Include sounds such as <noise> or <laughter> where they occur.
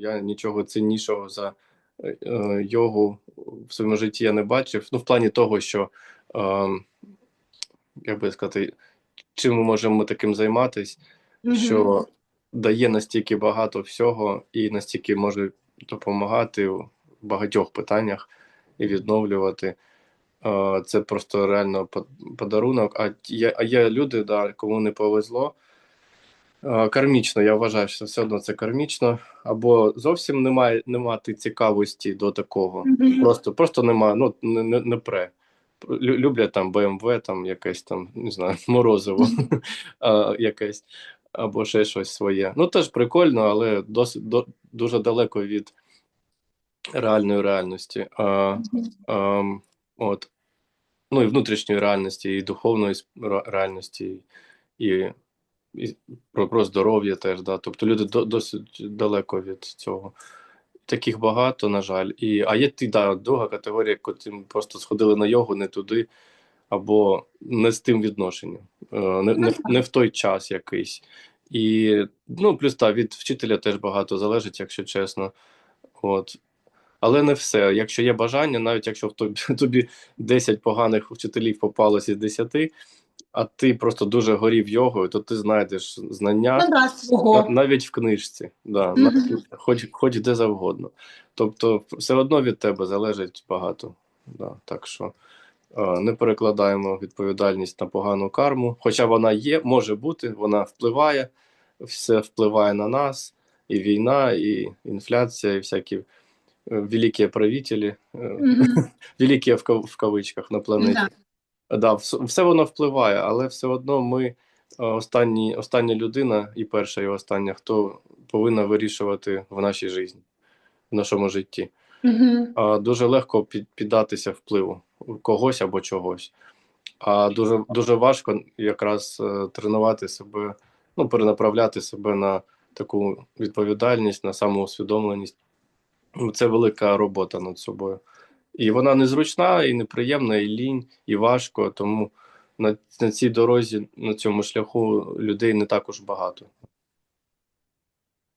Я нічого ціннішого за е, е, йогу в своєму житті я не бачив. Ну, в плані того, що е, як би сказати, чим ми можемо таким займатися, Мгм. що дає настільки багато всього і настільки може допомагати в багатьох питаннях і відновлювати. Це просто реально подарунок. А є, а є люди, да, кому не повезло. Е, Кармічно, я вважаю, що все одно це кармічно, або зовсім немає, немає цікавості до такого. Мгм. Просто, просто немає, ну не, не, не пре. Лю- Люблять там BMW, там якесь там, не знаю, <laughs> морозиво а, <laughs> якесь, або ще щось своє. Ну, теж прикольно, але досить до, дуже далеко від реальної реальності. А, ем, от. Ну, і внутрішньої реальності, і духовної реальності, і, і про, про здоров'я теж. Да. Тобто люди до, досить далеко від цього. Таких багато, на жаль. І, а є ті, да, друга категорія, котрі просто сходили на йогу не туди, або не з тим відношенням, е, не, не, в- не в той час якийсь. І ну, плюс та, від вчителя теж багато залежить, якщо чесно. От. Але не все. Якщо є бажання, навіть якщо в <laughs> тобі, тобі 10 поганих вчителів попалося з 10, а ти просто дуже горів йогою, то ти знайдеш знання Ну да, свого. навіть в книжці, да, Мгм. на- хоч, хоч де завгодно. Тобто, все одно від тебе залежить багато. Да, так що е, не перекладаємо відповідальність на погану карму. Хоча вона є, може бути, вона впливає, все впливає на нас, і війна, і інфляція, і всякі е, великі правителі, е, Мгм. <laughs> великі в, в кавичках на планеті. Да. Все воно впливає, але все одно ми е, останні, остання людина, і перша, і остання, хто повинна вирішувати в нашій житті, в нашому житті. Мгм. А дуже легко під, піддатися впливу когось або чогось. А дуже, дуже важко якраз е, тренувати себе, ну, перенаправляти себе на таку відповідальність, на самоусвідомленість. Це велика робота над собою. І вона незручна, і неприємна, і лінь, і важко. Тому на, на цій дорозі, на цьому шляху людей не також багато.